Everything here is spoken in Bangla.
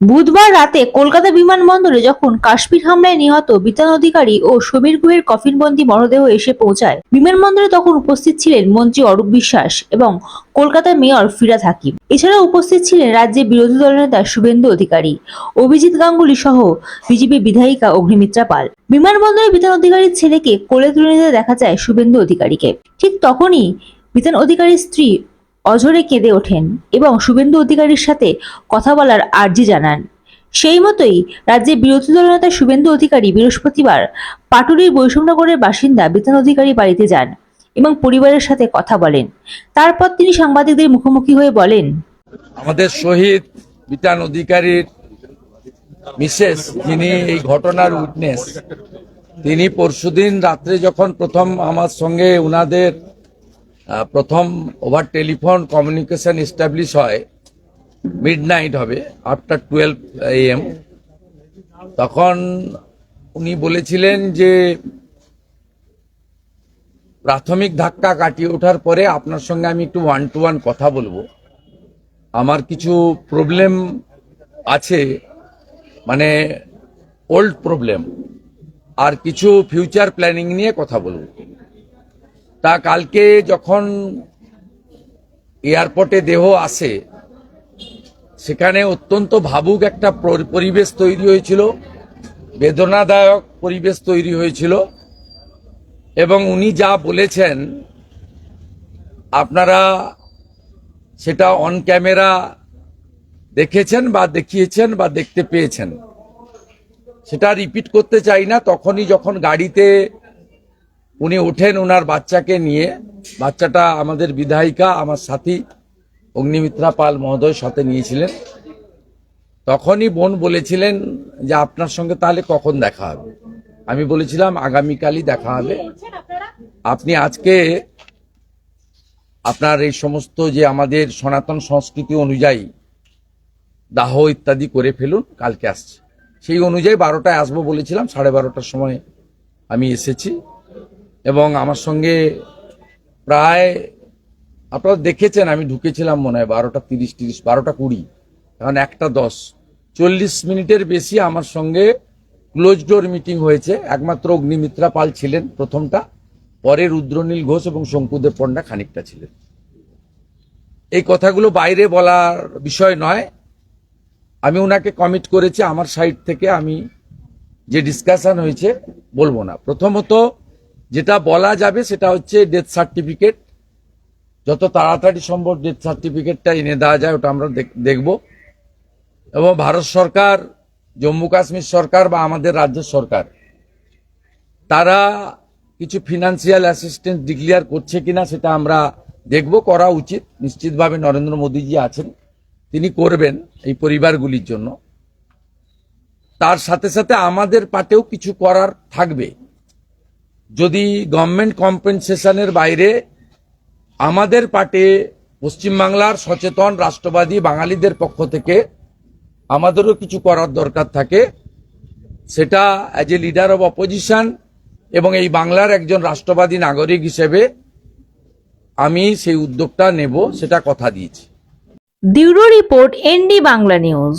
বুধবার রাতে কলকাতা বিমানবন্দরে যখন কাশ্মীর হামলায় নিহত বিতান অধিকারী ও সমীর গুহের কফিনবন্দি মরদেহ এসে পৌঁছায়, বিমানবন্দরে তখন উপস্থিত ছিলেন মন্ত্রী অরূপ বিশ্বাস এবং কলকাতার মেয়র ফিরাদ হাকিম। এছাড়া উপস্থিত ছিলেন রাজ্যে বিরোধী দলনেতা শুভেন্দু অধিকারী, অভিজিৎ গাঙ্গুলি সহ বিজেপি বিধায়িকা অগ্নিমিত্রা পাল। বিমানবন্দরে বিতান অধিকারীর ছেলেকে কোলে তুলে নিতে দেখা যায় শুভেন্দু অধিকারীকে। ঠিক তখনই বিতান অধিকারীর স্ত্রী অঝরে কেঁদে ওঠেন এবং শুভেন্দু অধিকারীর সাথে কথা বলার আর্জি জানান। সেই মতোই রাজ্যে বিরোধী দলনেতা শুভেন্দু অধিকারী বৃহস্পতিবার পাটুরির বৈষ্ণবনগরের বাসিন্দা বিতান অধিকারী বাড়িতে যান এবং পরিবারের সাথে কথা বলেন। তারপর তিনি সাংবাদিকদের মুখোমুখি হয়ে বলেন, আমাদের শহীদ বিতান অধিকারীর মিসেস, যিনি এই ঘটনার উইটনেস, তিনি পরশুদিন রাত্রে যখন প্রথম আমার সঙ্গে উনাদের প্রথম ওভার টেলিফোন কমিউনিকেশন এস্টাবলিশ হয় মিড নাইট হবে আফটার টুয়েলভ এম তখন উনি বলেছিলেন যে, প্রাথমিক ধাক্কা কাটিয়ে ওঠার পরে আপনার সঙ্গে আমি একটু ওয়ান টু ওয়ান কথা বলব। আমার কিছু প্রবলেম আছে মানে ওল্ড প্রবলেম আর কিছু ফিউচার প্ল্যানিং নিয়ে কথা বলব। তা কালকে যখন এয়ারপোর্টে দেহ আসে, সেখানে অত্যন্ত ভাবুক একটা পর- পরিবেশ তৈরি হয়েছিল, বেদনাদায়ক পরিবেশ তৈরি হয়েছিল, এবং উনি যা বলেছেন, আপনারা সেটা অন ক্যামেরা দেখেছেন বা দেখিয়েছেন বা দেখতে পেয়েছেন। সেটা রিপিট করতে চাই না, তখনই যখন গাড়িতে উনি ওঠেন ওনার বাচ্চাকে নিয়ে। বাচ্চাটা আমাদের বিধায়িকা, আমার সাথী অগ্নিমিত্রা পাল মহোদয় সাথে নিয়েছিলেন। তখনই বোন বলেছিলেন যে, আপনার সঙ্গে তাহলে কখন দেখা হবে? আমি বলেছিলাম, আগামীকালই দেখা হবে। আপনি আজকে আপনার এই সমস্ত যে আমাদের সনাতন সংস্কৃতি অনুযায়ী দাহ ইত্যাদি করে ফেলুন, কালকে আসছে। সেই অনুযায়ী বারোটায় আসব বলেছিলাম, সাড়ে বারোটার সময় আমি এসেছি। এবং আমার সঙ্গে প্রায় আপনারা দেখেছেন, আমি ঢুকেছিলাম মনে হয় বারোটা তিরিশ তিরিশ, বারোটা কুড়ি এখন একটা দশ। চল্লিশ মিনিটের বেশি আমার সঙ্গে ক্লোজ ডোর মিটিং হয়েছে। একমাত্র অগ্নিমিত্রা পাল ছিলেন প্রথমটা পরে রুদ্রনীল ঘোষ এবং শঙ্কুদেব পণ্ডা খানিকটা ছিলেন। এই কথাগুলো বাইরে বলার বিষয় নয়। আমি ওনাকে কমিট করেছি, আমার সাইড থেকে আমি যে ডিসকাশন হয়েছে বলব না। প্রথমত যেটা বলা যাবে সেটা হচ্ছে ডেথ সার্টিফিকেট যত তাড়াতাড়ি সম্ভব ডেথ সার্টিফিকেটটা এনে দেওয়া যায়, ওটা আমরা দেখ- দেখব। এবং ভারত সরকার, জম্মু কাশ্মীর সরকার বা আমাদের রাজ্য সরকার, তারা কিছু ফিনান্সিয়াল অ্যাসিস্ট্যান্স ডিক্লেয়ার করছে কিনা সেটা আমরা দেখব, করা উচিত। নিশ্চিতভাবে নরেন্দ্র মোদীজি আছেন, তিনি করবেন এই পরিবারগুলির জন্য। তার সাথে সাথে আমাদের পাটেও কিছু করার থাকবে। যদি গভর্নমেন্ট কম্পেনসেশনের বাইরে আমাদের পাটে পশ্চিমবাংলার সচেতন রাষ্ট্রবাদী বাঙালিদের পক্ষ থেকে আমাদেরও কিছু করার দরকার থাকে। সেটা as a leader of opposition এবং এই বাংলার একজন রাষ্ট্রবাদী নাগরিক হিসেবে আমি সেই উদ্যোগটা নেব, সেটা কথা দিয়েছি। Bureau report ND Bangla news.